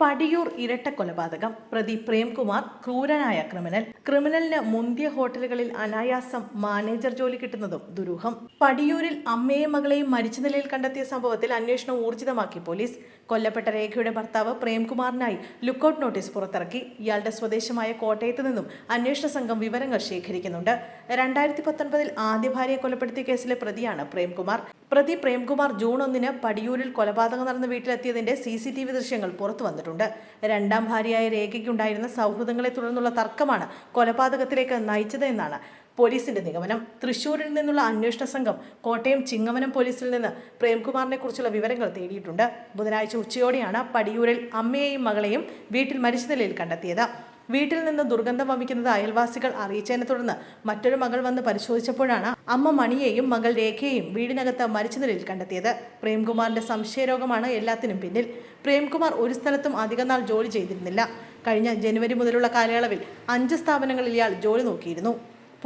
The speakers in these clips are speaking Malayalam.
പടിയൂർ ഇരട്ട കൊലപാതകം. പ്രതി പ്രേംകുമാർ ക്രൂരനായ ക്രിമിനൽ. ക്രിമിനലിന് മുന്തിയ ഹോട്ടലുകളിൽ അനായാസം മാനേജർ ജോലി കിട്ടുന്നതും ദുരൂഹം. പടിയൂരിൽ അമ്മയെയും മകളെയും മരിച്ച നിലയിൽ കണ്ടെത്തിയ സംഭവത്തിൽ അന്വേഷണം ഊർജിതമാക്കി പോലീസ്. കൊല്ലപ്പെട്ട രേഖയുടെ ഭർത്താവ് പ്രേംകുമാറിനായി ലുക്കൌട്ട് നോട്ടീസ് പുറത്തിറക്കി. ഇയാളുടെ സ്വദേശമായ കോട്ടയത്ത് നിന്നും അന്വേഷണ സംഘം വിവരങ്ങൾ ശേഖരിക്കുന്നുണ്ട്. രണ്ടായിരത്തി പത്തൊൻപതിൽ ആദ്യ ഭാര്യയെ കൊലപ്പെടുത്തിയ കേസിലെ പ്രതിയാണ് പ്രേംകുമാർ. പ്രതി പ്രേംകുമാർ ജൂൺ ഒന്നിന് പടിയൂരിൽ കൊലപാതകം നടന്ന വീട്ടിലെത്തിയതിന്റെ സി സി ടി വി ദൃശ്യങ്ങൾ പുറത്തു വന്നിട്ടുണ്ട്. രണ്ടാം ഭാര്യയായ രേഖയ്ക്കുണ്ടായിരുന്ന സൗഹൃദങ്ങളെ തുടർന്നുള്ള തർക്കമാണ് കൊലപാതകത്തിലേക്ക് നയിച്ചത് എന്നാണ് പോലീസിന്റെ നിഗമനം. തൃശൂരിൽ നിന്നുള്ള അന്വേഷണ സംഘം കോട്ടയം ചിങ്ങമനം പോലീസിൽ നിന്ന് പ്രേംകുമാറിനെ കുറിച്ചുള്ള വിവരങ്ങൾ തേടിയിട്ടുണ്ട്. ബുധനാഴ്ച ഉച്ചയോടെയാണ് പടിയൂരിൽ അമ്മയെയും മകളെയും വീട്ടിൽ മരിച്ച നിലയിൽ കണ്ടെത്തിയത്. വീട്ടിൽ നിന്ന് ദുർഗന്ധം വമിക്കുന്നത് അയൽവാസികൾ അറിയിച്ചതിനെ തുടർന്ന് മറ്റൊരു മകൾ വന്ന് പരിശോധിച്ചപ്പോഴാണ് അമ്മ മണിയെയും മകൾ രേഖയെയും വീടിനകത്ത് മരിച്ച നിലയിൽ കണ്ടെത്തിയത്. പ്രേംകുമാറിന്റെ സംശയരോഗമാണ് എല്ലാത്തിനും പിന്നിൽ. പ്രേംകുമാർ ഒരു സ്ഥലത്തും അധികം നാൾ ജോലി ചെയ്തിരുന്നില്ല. കഴിഞ്ഞ ജനുവരി മുതലുള്ള കാലയളവിൽ അഞ്ച് സ്ഥാപനങ്ങളിൽ ഇയാൾ ജോലി നോക്കിയിരുന്നു.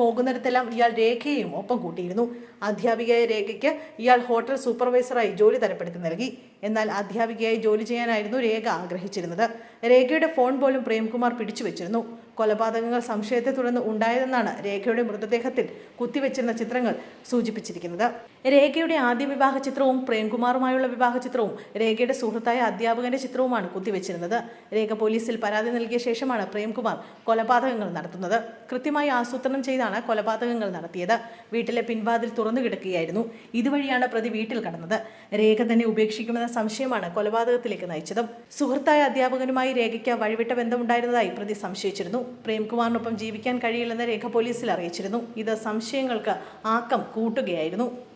പോകുന്നിടത്തെല്ലാം ഇയാൾ രേഖയെയും ഒപ്പം കൂട്ടിയിരുന്നു. അധ്യാപികയായ രേഖയ്ക്ക് ഇയാൾ ഹോട്ടൽ സൂപ്പർവൈസറായി ജോലി തരപ്പെടുത്തി നൽകി. എന്നാൽ അധ്യാപികയായി ജോലി ചെയ്യാനായിരുന്നു രേഖ ആഗ്രഹിച്ചിരുന്നത്. രേഖയുടെ ഫോൺ പോലും പ്രേംകുമാർ പിടിച്ചു വെച്ചിരുന്നു കൊലപാതകങ്ങൾ സംശയത്തെ തുടർന്ന് ഉണ്ടായതെന്നാണ് രേഖയുടെ മൃതദേഹത്തിൽ കുത്തിവെച്ചിരുന്ന ചിത്രങ്ങൾ സൂചിപ്പിച്ചിരിക്കുന്നത്. രേഖയുടെ ആദ്യ വിവാഹ ചിത്രവും പ്രേംകുമാറുമായുള്ള വിവാഹ ചിത്രവും രേഖയുടെ സുഹൃത്തായ അധ്യാപകന്റെ ചിത്രവുമാണ് കുത്തിവെച്ചിരുന്നത്. രേഖ പോലീസിൽ പരാതി നൽകിയ ശേഷമാണ് പ്രേംകുമാർ കൊലപാതകങ്ങൾ നടത്തുന്നത്. കൃത്യമായി ആസൂത്രണം ചെയ്താണ് കൊലപാതകങ്ങൾ നടത്തിയത്. വീട്ടിലെ പിൻവാതിൽ തുറന്നു കിടക്കുകയായിരുന്നു. ഇതുവഴിയാണ് പ്രതി വീട്ടിൽ കടന്നത്. രേഖ തന്നെ ഉപേക്ഷിക്കുമെന്ന സംശയമാണ് കൊലപാതകത്തിലേക്ക് നയിച്ചതും. സുഹൃത്തായ അധ്യാപകനുമായി രേഖയ്ക്ക് വഴിവിട്ട ബന്ധമുണ്ടായിരുന്നതായി പ്രതി സംശയിച്ചിരുന്നു. പ്രേംകുമാറിനൊപ്പം ജീവിക്കാൻ കഴിയില്ലെന്ന് രേഖ പോലീസിൽ അറിയിച്ചിരുന്നു. ഇത് സംശയങ്ങൾക്ക് ആക്കം കൂട്ടുകയായിരുന്നു.